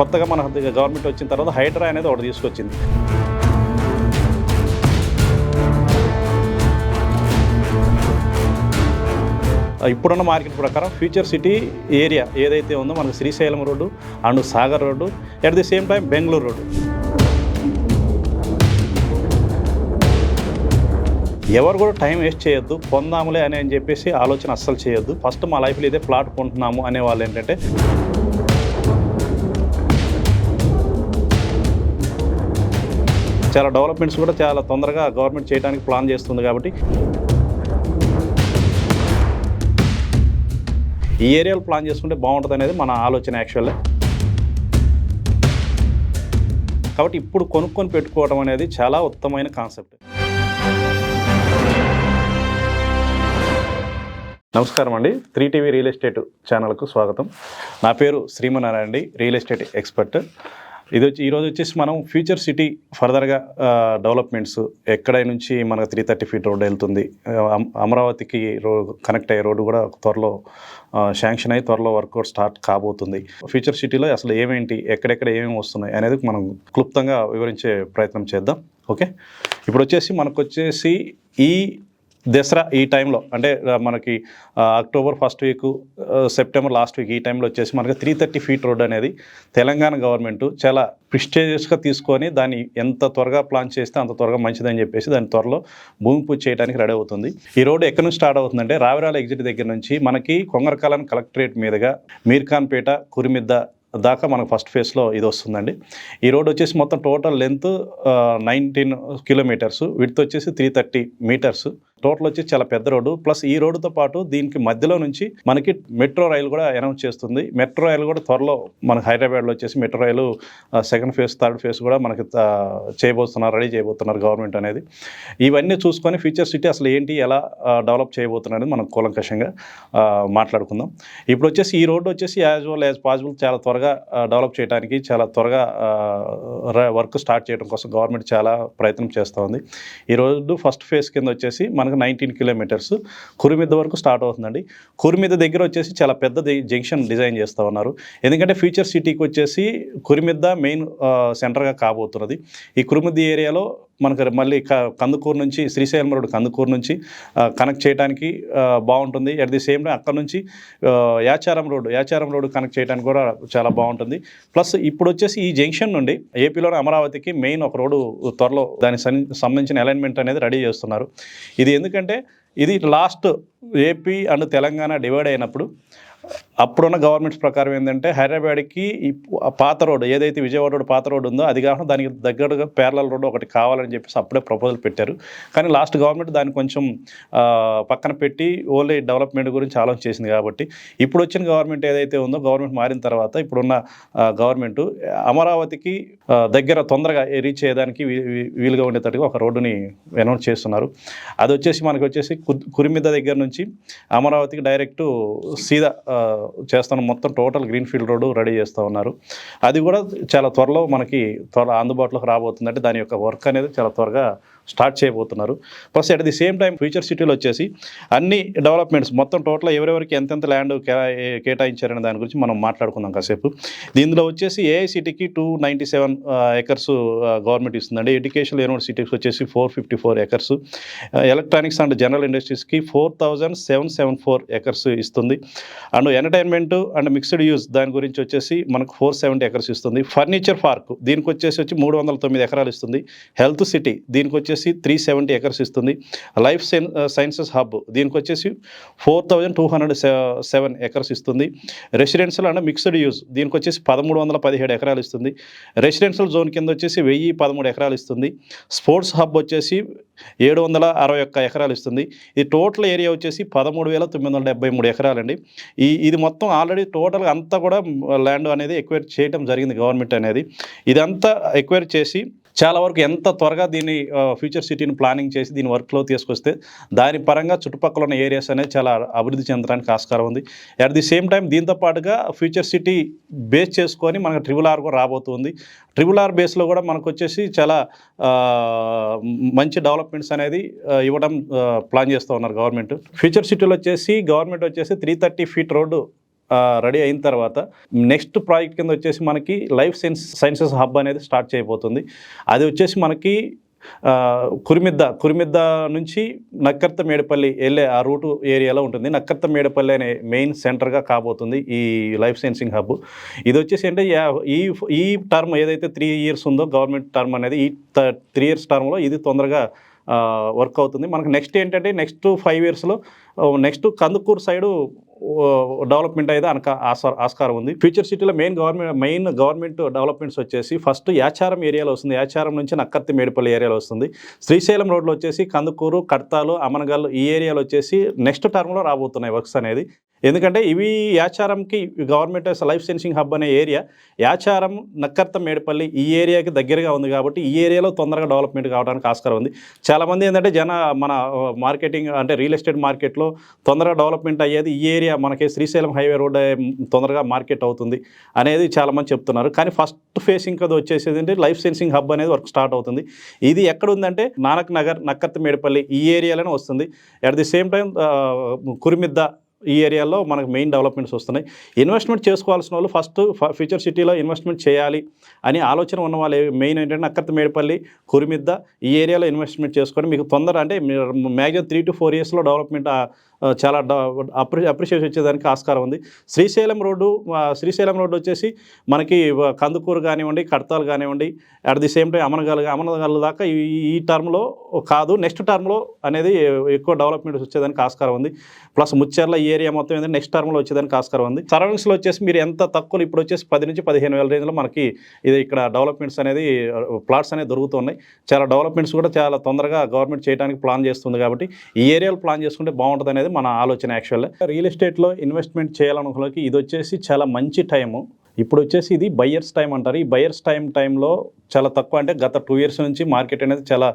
కొత్తగా మన గవర్నమెంట్ వచ్చిన తర్వాత హైడ్రా అనేది ఒకటి తీసుకొచ్చింది. ఇప్పుడున్న మార్కెట్ ప్రకారం ఫ్యూచర్ సిటీ ఏరియా ఏదైతే ఉందో మనకు Srisailam road and Sagar road at the same time Bengaluru road. ఎవరు కూడా టైం వేస్ట్ చేయొద్దు పొందాములే అని అని చెప్పేసి ఆలోచన అస్సలు చేయొద్దు. ఫస్ట్ మా లైఫ్లో ఇదే ప్లాట్ కొంటున్నాము అనే వాళ్ళు ఏంటంటే చాలా డెవలప్మెంట్స్ కూడా చాలా తొందరగా గవర్నమెంట్ చేయడానికి ప్లాన్ చేస్తుంది కాబట్టి. ఈ ఏరియాలో ప్లాన్ చేసుకుంటే బాగుంటుంది అనేది మన ఆలోచన యాక్చువల్గా కాబట్టి ఇప్పుడు కొనుక్కొని పెట్టుకోవడం అనేది చాలా ఉత్తమమైన కాన్సెప్ట్. నమస్కారం అండి. త్రీ టీవీ రియల్ ఎస్టేట్ ఛానల్కు స్వాగతం. నా పేరు శ్రీమనారాయణ అండి. Real estate expert. ఇది వచ్చి ఈరోజు వచ్చేసి మనం ఫ్యూచర్ సిటీ ఫర్దర్గా డెవలప్మెంట్స్ ఎక్కడ నుంచి మనకు త్రీ థర్టీ ఫీట్ రోడ్ వెళ్తుంది. అమరావతికి రో కనెక్ట్ అయ్యే రోడ్డు కూడా త్వరలో శాంక్షన్ అయ్యి త్వరలో వర్కౌట్ స్టార్ట్ కాబోతుంది. ఫ్యూచర్ సిటీలో అసలు ఏమేంటి ఎక్కడెక్కడ ఏమేమి వస్తున్నాయి అనేది మనం క్లుప్తంగా వివరించే ప్రయత్నం చేద్దాం. ఓకే? ఇప్పుడు వచ్చేసి మనకు వచ్చేసి ఈ దసరా ఈ టైంలో అంటే మనకి October first week September last week ఈ టైంలో వచ్చేసి మనకి త్రీ థర్టీ ఫీట్ రోడ్ అనేది తెలంగాణ గవర్నమెంట్ చాలా ప్రిస్టేజియస్గా తీసుకొని దాన్ని ఎంత త్వరగా ప్లాన్ చేస్తే అంత త్వరగా మంచిదని చెప్పేసి దాని త్వరలో భూమి పూజ చేయడానికి రెడీ అవుతుంది. ఈ రోడ్డు ఎక్కడి నుంచి స్టార్ట్ అవుతుందంటే రావిరాల ఎగ్జిట్ దగ్గర నుంచి మనకి కొంగరకాలం కలెక్టరేట్ మీదుగా మీర్ఖాన్పేట కురిమిద్ద దాకా మనకు ఫస్ట్ ఫేస్లో ఇది వస్తుందండి. ఈ రోడ్ వచ్చేసి మొత్తం total length nineteen kilometres width వచ్చేసి త్రీ థర్టీ మీటర్స్. టోటల్ వచ్చి చాలా పెద్ద రోడ్డు. ప్లస్ ఈ రోడ్డుతో పాటు దీనికి మధ్యలో నుంచి మనకి మెట్రో రైలు కూడా అనౌన్స్ చేస్తుంది. మెట్రో రైలు కూడా త్వరలో మనకి హైదరాబాద్లో వచ్చేసి metro rail second phase third phase కూడా మనకి చేయబోతున్నారు రెడీ చేయబోతున్నారు గవర్నమెంట్ అనేది. ఇవన్నీ చూసుకొని ఫ్యూచర్ సిటీ అసలు ఏంటి ఎలా డెవలప్ చేయబోతున్నారు మనం కూలంకషంగా మాట్లాడుకుందాం. ఇప్పుడు వచ్చేసి ఈ రోడ్డు వచ్చేసి యాజ్ వెల్ యాజ్ పాసిబుల్ చాలా త్వరగా డెవలప్ చేయడానికి చాలా త్వరగా వర్క్ స్టార్ట్ చేయడం కోసం గవర్నమెంట్ చాలా ప్రయత్నం చేస్తూ ఉంది. ఈ రోజు ఫస్ట్ ఫేజ్ కింద వచ్చేసి మనకు నైన్టీన్ కిలోమీటర్స్ కురిమిద్ద వరకు స్టార్ట్ అవుతుందండి. కురిమిద్ద దగ్గర వచ్చేసి చాలా పెద్ద జంక్షన్ డిజైన్ చేస్తూ ఉన్నారు. ఎందుకంటే ఫ్యూచర్ సిటీకి వచ్చేసి కురిమిద్ద మెయిన్ సెంటర్గా కాబోతున్నది. ఈ కురిమిద్ద ఏరియాలో మనకు మళ్ళీ క- కందుకూరు నుంచి శ్రీశైలం రోడ్ కందుకూరు నుంచి కనెక్ట్ చేయడానికి బాగుంటుంది. అట్ ది సేమ్ టైం అక్కడ నుంచి Yacharam road Yacharam road connect చేయడానికి కూడా చాలా బాగుంటుంది. ప్లస్ ఇప్పుడు వచ్చేసి ఈ జంక్షన్ నుండి ఏపీలోని అమరావతికి మెయిన్ ఒక రోడ్డు త్వరలో దానికి సంబంధించిన అలైన్మెంట్ అనేది రెడీ చేస్తున్నారు. ఇది ఎందుకంటే ఇది last A P and Telangana divide అయినప్పుడు అప్పుడున్న గవర్నమెంట్స్ ప్రకారం ఏంటంటే హైదరాబాద్కి పాత రోడ్డు ఏదైతే విజయవాడ రోడ్డు పాత రోడ్డు ఉందో అది కాకుండా దానికి దగ్గరగా పేర్లల్ రోడ్డు ఒకటి కావాలని చెప్పేసి అప్పుడే ప్రపోజల్ పెట్టారు. కానీ లాస్ట్ గవర్నమెంట్ దాన్ని కొంచెం పక్కన పెట్టి ఓన్లీ డెవలప్మెంట్ గురించి ఆలోచన చేసింది కాబట్టి ఇప్పుడు వచ్చిన గవర్నమెంట్ ఏదైతే ఉందో గవర్నమెంట్ మారిన తర్వాత ఇప్పుడున్న గవర్నమెంట్ అమరావతికి దగ్గర తొందరగా రీచ్ అయ్యేదానికి వీ- వీలుగా ఉండేటట్టుగా ఒక రోడ్డుని అనౌన్స్ చేస్తున్నారు. అది వచ్చేసి మనకి వచ్చేసి కురిమిద దగ్గర నుంచి అమరావతికి డైరెక్ట్ సీదా చేస్తున్న మొత్తం total green field road ready చేస్తూ ఉన్నారు. అది కూడా చాలా త్వరలో మనకి త్వర అందుబాటులోకి రాబోతుంది అంటే దాని యొక్క వర్క్ అనేది చాలా త్వరగా స్టార్ట్ చేయబోతున్నారు. Plus at the same time future సిటీలో వచ్చేసి అన్ని డెవలప్మెంట్స్ మొత్తం టోటల్ ఎవరెవరికి ఎంతెంత ల్యాండ్ కేటాయించారనే దాని గురించి మనం మాట్లాడుకుందాం కాసేపు. దీనిలో వచ్చేసి ఏఐసిటీకి two ninety seven acres government ఇస్తుందండి. ఎడ్యుకేషన్ యూనివర్సిటీస్ వచ్చేసి four fifty four acres electronics and general ఇండస్ట్రీస్కి four thousand seven seven four acres ఇస్తుంది. And entertainment and mixed use దాని గురించి వచ్చేసి మనకు ఫోర్ సెవెంటీ ఎకర్స్ ఇస్తుంది. ఫర్నిచర్ పార్క్ దీనికి వచ్చేసి వచ్చి మూడు వందల తొమ్మిది ఎకరాలు ఇస్తుంది. హెల్త్ సిటీ దీనికి వచ్చేసి వచ్చేసి త్రీ సెవెంటీ ఎకర్స్ ఇస్తుంది. లైఫ్ సైన్సెస్ హబ్ దీనికి వచ్చేసి four thousand two hundred seven acres ఇస్తుంది. రెసిడెన్షియల్ అండ్ మిక్స్డ్ యూజ్ దీనికి వచ్చేసి పదమూడు వందల పదిహేడు ఎకరాలు ఇస్తుంది. రెసిడెన్షియల్ జోన్ కింద వచ్చేసి వెయ్యి పదమూడు ఎకరాలు ఇస్తుంది. స్పోర్ట్స్ హబ్ వచ్చేసి ఏడు వందల అరవై ఒక్క ఎకరాలు ఇస్తుంది. ఈ టోటల్ ఏరియా వచ్చేసి పదమూడు వేల తొమ్మిది వందల డెబ్బై మూడు ఎకరాలండి. ఈ ఇది మొత్తం ఆల్రెడీ టోటల్గా అంతా కూడా uh, ల్యాండ్ అనేది ఎక్వైర్ చేయడం జరిగింది గవర్నమెంట్ అనేది. ఇదంతా ఎక్వైర్ చేసి చాలా వరకు ఎంత త్వరగా దీన్ని ఫ్యూచర్ సిటీని ప్లానింగ్ చేసి దీని వర్క్లో తీసుకొస్తే దాని పరంగా చుట్టుపక్కల ఉన్న ఏరియాస్ అనేది చాలా అభివృద్ధి చెందడానికి ఆస్కారం ఉంది. అట్ ది సేమ్ టైం దీంతో పాటుగా ఫ్యూచర్ సిటీ బేస్ చేసుకొని మనకు ట్రిపుల్ ఆర్ కూడా రాబోతుంది. ట్రిపుల్ ఆర్ బేస్లో కూడా మనకు వచ్చేసి చాలా మంచి డెవలప్మెంట్స్ అనేది ఇవ్వడం ప్లాన్ చేస్తూ ఉన్నారు గవర్నమెంట్. ఫ్యూచర్ సిటీలో వచ్చేసి గవర్నమెంట్ వచ్చేసి three thirty feet road ready అయిన తర్వాత నెక్స్ట్ ప్రాజెక్ట్ కింద వచ్చేసి మనకి లైఫ్ సైన్స్ సైన్సెస్ హబ్ అనేది స్టార్ట్ చేయబోతుంది. అది వచ్చేసి మనకి కురిమిద్ద కురిమిద్ద నుంచి నక్కర్త మేడపల్లి వెళ్ళే ఆ రూటు ఏరియాలో ఉంటుంది. నక్కర్త మేడపల్లి అనే మెయిన్ సెంటర్గా కాబోతుంది ఈ లైఫ్ సైన్సింగ్ హబ్. ఇది వచ్చేసి అంటే ఈ ఈ టర్మ్ ఏదైతే త్రీ ఇయర్స్ ఉందో గవర్నమెంట్ టర్మ్ అనేది ఈ త్రీ ఇయర్స్ టర్మ్లో ఇది తొందరగా వర్క్ అవుతుంది. మనకు నెక్స్ట్ ఏంటంటే నెక్స్ట్ ఫైవ్ ఇయర్స్లో నెక్స్ట్ కందుకూరు సైడు డెవలప్మెంట్ అయితే అనక ఆస్కారం ఆస్కారం ఉంది. ఫ్యూచర్ సిటీలో main government main government developments వచ్చేసి ఫస్ట్ యాచారం ఏరియాలో వస్తుంది. యాచారం నుంచి నక్కర్తి మేడిపల్లి ఏరియాలో వస్తుంది. శ్రీశైలం రోడ్లో వచ్చేసి కందుకూరు కడతాలు అమనగల్ ఈ ఏరియాలో వచ్చేసి నెక్స్ట్ టర్మ్లో రాబోతున్నాయి వర్క్స్ అనేది. ఎందుకంటే ఇవి యాచారంకి గవర్నమెంట్ లైఫ్ సెన్సింగ్ హబ్ అనే ఏరియా. యాచారం నక్కర్త మేడపల్లి ఈ ఏరియాకి దగ్గరగా ఉంది కాబట్టి ఈ ఏరియాలో తొందరగా డెవలప్మెంట్ కావడానికి ఆస్కారం ఉంది. చాలామంది ఏంటంటే జన మన మార్కెటింగ్ అంటే రియల్ ఎస్టేట్ మార్కెట్లో తొందరగా డెవలప్మెంట్ అయ్యేది ఈ ఏరియా మనకి శ్రీశైలం హైవే రోడ్ తొందరగా మార్కెట్ అవుతుంది అనేది చాలామంది చెప్తున్నారు. కానీ ఫస్ట్ ఫేసింగ్ అది వచ్చేసేది అంటే లైఫ్ సెన్సింగ్ హబ్ అనేది వర్క్ స్టార్ట్ అవుతుంది. ఇది ఎక్కడ ఉందంటే నానక్ నగర్ నక్కర్త మేడపల్లి ఈ ఏరియాలోనే వస్తుంది. At the same time Kurmidda ఈ ఏరియాలో మనకు మెయిన్ డెవలప్మెంట్స్ వస్తున్నాయి. ఇన్వెస్ట్మెంట్ చేసుకోవాల్సిన వాళ్ళు ఫస్ట్ ఫ్యూచర్ సిటీలో ఇన్వెస్ట్మెంట్ చేయాలి అని ఆలోచన ఉన్న వాళ్ళు మెయిన్ ఏంటంటే అక్కర్త మేడిపల్లి కురిమిద్ద ఈ ఏరియాలో ఇన్వెస్ట్మెంట్ చేసుకొని మీకు తొందర అంటే మ్యాక్సిమం త్రీ టు ఫోర్ ఇయర్స్లో డెవలప్మెంట్ చాలా అప్రి అప్రిషియేషన్ వచ్చేదానికి ఆస్కారం ఉంది. శ్రీశైలం రోడ్డు శ్రీశైలం రోడ్డు వచ్చేసి మనకి కందుకూరు కానివ్వండి కడతాలు కానివ్వండి at the same time Amangal Amangal దాకా ఈ ఈ టర్మ్లో కాదు నెక్స్ట్ టర్మ్లో అనేది ఎక్కువ డెవలప్మెంట్ వచ్చేదానికి ఆస్కారం ఉంది. ప్లస్ ముచ్చెర్ల ఈ ఏరియా మొత్తం ఏంటంటే నెక్స్ట్ టర్మ్లో వచ్చేదానికి ఆస్కారం ఉంది. సరౌండింగ్స్లో వచ్చేసి మీరు ఎంత తక్కువ ఇప్పుడు వచ్చేసి పది నుంచి పదిహేను వేల రేంజ్లో మనకి ఇది ఇక్కడ డెవలప్మెంట్స్ అనేది ప్లాట్స్ అనేది దొరుకుతున్నాయి. చాలా డెవలప్మెంట్స్ కూడా చాలా తొందరగా గవర్నమెంట్ చేయడానికి ప్లాన్ చేస్తుంది కాబట్టి ఈ ఏరియాలో ప్లాన్ చేసుకుంటే బాగుంటుంది అనేది మన ఆలోచన యాక్చువల్గా రియల్ ఎస్టేట్లో ఇన్వెస్ట్మెంట్ చేయాలనుకున్నకి ఇది వచ్చేసి చాలా మంచి టైము. ఇప్పుడు వచ్చేసి ఇది బయ్యర్స్ టైం అంటారు. ఈ బయ్యర్స్ టైం టైంలో చాలా తక్కువ అంటే గత టూ ఇయర్స్ నుంచి మార్కెట్ అనేది చాలా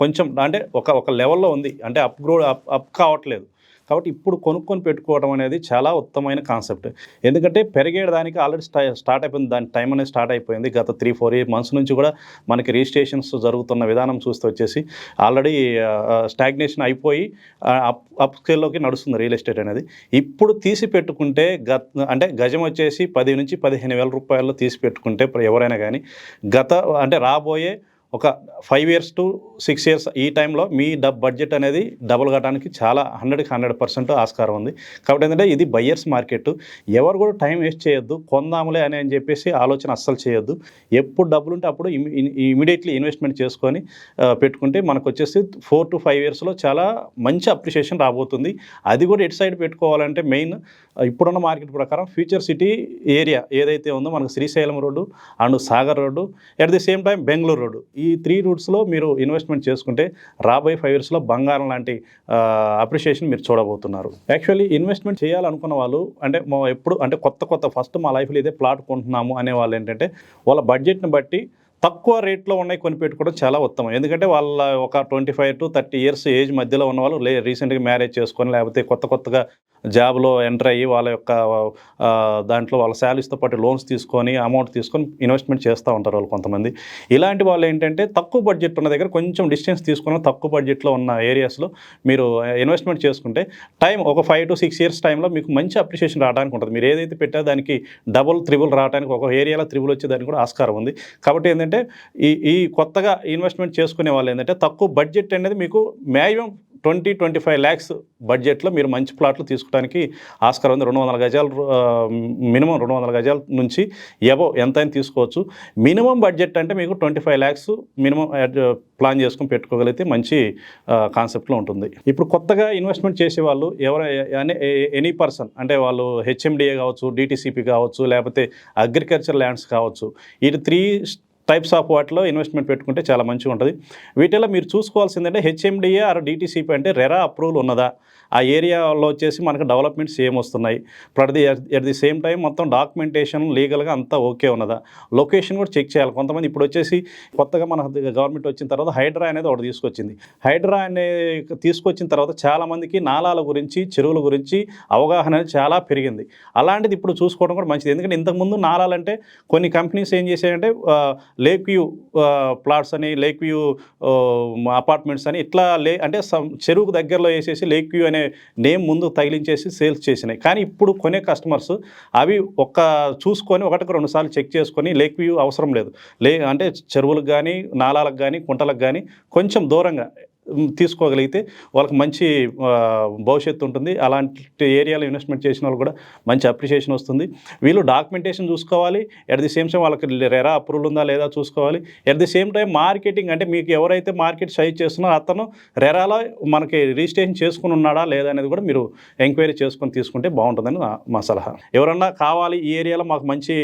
కొంచెం అంటే ఒక ఒక లెవెల్లో ఉంది. అంటే అప్ అప్ అప్ కావట్లేదు. కాబట్టి ఇప్పుడు కొనుక్కొని పెట్టుకోవడం అనేది చాలా ఉత్తమమైన కాన్సెప్ట్. ఎందుకంటే పెరిగేదానికి ఆల్రెడీ స్టా స్టార్ట్ అయిపోయింది. దాని టైం అనేది స్టార్ట్ అయిపోయింది. గత త్రీ ఫోర్ ఇయర్ మంత్స్ నుంచి కూడా మనకి రిజిస్ట్రేషన్స్ జరుగుతున్న విధానం చూస్తే వచ్చేసి ఆల్రెడీ స్టాగ్నేషన్ అయిపోయి అప్ అప్ స్కేల్లోకి నడుస్తుంది రియల్ ఎస్టేట్ అనేది. ఇప్పుడు తీసి పెట్టుకుంటే గత అంటే గజం వచ్చేసి పది నుంచి పదిహేను వేల రూపాయల్లో తీసి పెట్టుకుంటే ఎవరైనా కానీ గత అంటే రాబోయే ఒక five years to six years ఈ టైంలో మీ డబ్ బడ్జెట్ అనేది డబుల్ కట్టడానికి చాలా హండ్రెడ్కి హండ్రెడ్ పర్సెంట్ ఆస్కారం ఉంది. కాబట్టి ఏంటంటే ఇది బయ్యర్స్ మార్కెట్ ఎవరు కూడా టైం వేస్ట్ చేయొద్దు. కొందాములే అని అని చెప్పేసి ఆలోచన అస్సలు చేయొద్దు. ఎప్పుడు డబ్బులు ఉంటే అప్పుడు ఇమీడియట్లీ ఇన్వెస్ట్మెంట్ చేసుకొని పెట్టుకుంటే మనకు వచ్చేసి ఫోర్ టు ఫైవ్ ఇయర్స్లో చాలా మంచి అప్రిషియేషన్ రాబోతుంది. అది కూడా ఎటు సైడ్ పెట్టుకోవాలంటే మెయిన్ ఇప్పుడున్న మార్కెట్ ప్రకారం ఫ్యూచర్ సిటీ ఏరియా ఏదైతే ఉందో మనకు Srisailam road and Sagar road at the same time Bengaluru road. ఈ ఈ త్రీ రూట్స్లో మీరు ఇన్వెస్ట్మెంట్ చేసుకుంటే రాబోయే ఫైవ్ ఇయర్స్లో బంగారం లాంటి అప్రిషియేషన్ మీరు చూడబోతున్నారు. యాక్చువల్లీ ఇన్వెస్ట్మెంట్ చేయాలనుకున్న వాళ్ళు అంటే మా ఎప్పుడు అంటే కొత్త కొత్త ఫస్ట్ మా లైఫ్లో ఇదే ప్లాట్ కొంటున్నాము అనే వాళ్ళు ఏంటంటే వాళ్ళ బడ్జెట్ని బట్టి తక్కువ రేట్లో ఉన్నాయి కొని పెట్టుకోవడం చాలా ఉత్తమం. ఎందుకంటే వాళ్ళ ఒక twenty five to thirty years age మధ్యలో ఉన్న వాళ్ళు లే రీసెంట్గా మ్యారేజ్ చేసుకొని లేకపోతే కొత్త కొత్తగా జాబ్లో ఎంటర్ అయ్యి వాళ్ళ యొక్క దాంట్లో వాళ్ళ శాలరీస్తో పాటు లోన్స్ తీసుకొని అమౌంట్ తీసుకొని ఇన్వెస్ట్మెంట్ చేస్తూ ఉంటారు వాళ్ళు కొంతమంది. ఇలాంటి వాళ్ళు ఏంటంటే తక్కువ బడ్జెట్ ఉన్న దగ్గర కొంచెం డిస్టెన్స్ తీసుకున్న తక్కువ బడ్జెట్లో ఉన్న ఏరియాస్లో మీరు ఇన్వెస్ట్మెంట్ చేసుకుంటే టైం ఒక ఫైవ్ టు సిక్స్ ఇయర్స్ టైంలో మీకు మంచి అప్రిషియేషన్ రావడానికి ఉంటుంది. మీరు ఏదైతే పెట్టారో దానికి డబుల్ త్రిబుల్ రావడానికి ఒక ఏరియాలో త్రిబుల్ వచ్చేదానికి కూడా ఆస్కారం ఉంది. కాబట్టి ఏంటంటే ఈ ఈ కొత్తగా ఇన్వెస్ట్మెంట్ చేసుకునే వాళ్ళు ఏంటంటే తక్కువ బడ్జెట్ అనేది మీకు maximum twenty twenty five lakhs బడ్జెట్లో మీరు మంచి ప్లాట్లు తీసుకోవడానికి ఆస్కారం ఉంది. రెండు వందల గజాలు మినిమం రెండు వందల గజాల నుంచి ఎబో ఎంతైనా తీసుకోవచ్చు. మినిమం బడ్జెట్ అంటే మీకు twenty five lakhs minimum plan చేసుకొని పెట్టుకోగలిగితే మంచి కాన్సెప్ట్లో ఉంటుంది. ఇప్పుడు కొత్తగా ఇన్వెస్ట్మెంట్ చేసే వాళ్ళు ఎవరు ఎనీ పర్సన్ అంటే వాళ్ళు హెచ్ఎండిఏ కావచ్చు డిటీసీపీ కావచ్చు లేకపోతే అగ్రికల్చర్ ల్యాండ్స్ కావచ్చు ఈ త్రీ టైప్స్ ఆఫ్ వాటిలో ఇన్వెస్ట్మెంట్ పెట్టుకుంటే చాలా మంచిగా ఉంటుంది. వీటిలో మీరు చూసుకోవాల్సిందంటే హెచ్ఎండిఏ ఆర్ డిటీసీపీ అంటే రెరా అప్రూవల్ ఉన్నదా? ఆ ఏరియాలో వచ్చేసి మనకు డెవలప్మెంట్స్ ఏం వస్తున్నాయి? ప్రట్ the at the same time మొత్తం డాక్యుమెంటేషన్ లీగల్గా అంతా ఓకే ఉన్నదా? లొకేషన్ కూడా చెక్ చేయాలి. కొంతమంది ఇప్పుడు వచ్చేసి కొత్తగా మన గవర్నమెంట్ వచ్చిన తర్వాత హైడ్రా అనేది ఒకటి తీసుకొచ్చింది. హైడ్రా అనే తీసుకొచ్చిన తర్వాత చాలామందికి నాలాల గురించి చెరువుల గురించి అవగాహన అనేది చాలా పెరిగింది. అలాంటిది ఇప్పుడు చూసుకోవడం కూడా మంచిది. ఎందుకంటే ఇంతకుముందు నాలాలంటే కొన్ని కంపెనీస్ ఏం చేశాయంటే లేక్ వ్యూ ప్లాట్స్ అని లేక్ వ్యూ అపార్ట్మెంట్స్ అని ఇట్లా లే అంటే చెరువుకు దగ్గరలో వేసేసి లేక్ వ్యూ అనే నేమ్ ముందు తగిలించేసి సేల్స్ చేసినాయి. కానీ ఇప్పుడు కొనే కస్టమర్స్ అవి ఒక్క చూసుకొని ఒకటికి రెండు సార్లు చెక్ చేసుకొని లేక్ వ్యూ అవసరం లేదు. లే అంటే చెరువులకు కానీ నాలాలకు కానీ కుంటలకు కానీ కొంచెం దూరంగా తీసుకోగలిగితే వాళ్ళకి మంచి భవిష్యత్తు ఉంటుంది. అలాంటి ఏరియాలో ఇన్వెస్ట్మెంట్ చేసిన వాళ్ళు కూడా మంచి అప్రిషియేషన్ వస్తుంది. వీళ్ళు డాక్యుమెంటేషన్ చూసుకోవాలి. ఎట్ ది సేమ్ టైం వాళ్ళకి రెరా అప్రూవల్ ఉందా లేదా చూసుకోవాలి. At the same time marketing అంటే మీకు ఎవరైతే మార్కెట్ సైజ్ చేస్తున్నారో అతను రెరాలో మనకి రిజిస్ట్రేషన్ చేసుకుని ఉన్నాడా లేదా అనేది కూడా మీరు ఎంక్వైరీ చేసుకొని తీసుకుంటే బాగుంటుందని మా సలహా. ఎవరన్నా కావాలి ఈ ఏరియాలో మాకు మంచి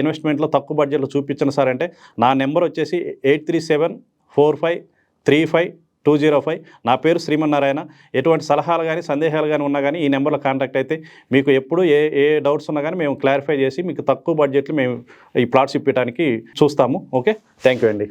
ఇన్వెస్ట్మెంట్లో తక్కువ బడ్జెట్లో చూపించండి సార్ అంటే నా నెంబర్ వచ్చేసి eight three seven four five three five two zero five. నా పేరు శ్రీమన్నారాయణ. ఎటువంటి సలహాలు కానీ సందేహాలు కానీ ఉన్నా కానీ ఈ నెంబర్లో కాంటాక్ట్ అయితే మీకు ఎప్పుడు ఏ ఏ డౌట్స్ ఉన్నా కానీ మేము క్లారిఫై చేసి మీకు తక్కువ బడ్జెట్లో మేము ఈ ప్లాట్స్ ఇప్పడానికి చూస్తాము. ఓకే? థ్యాంక్ యూ అండి.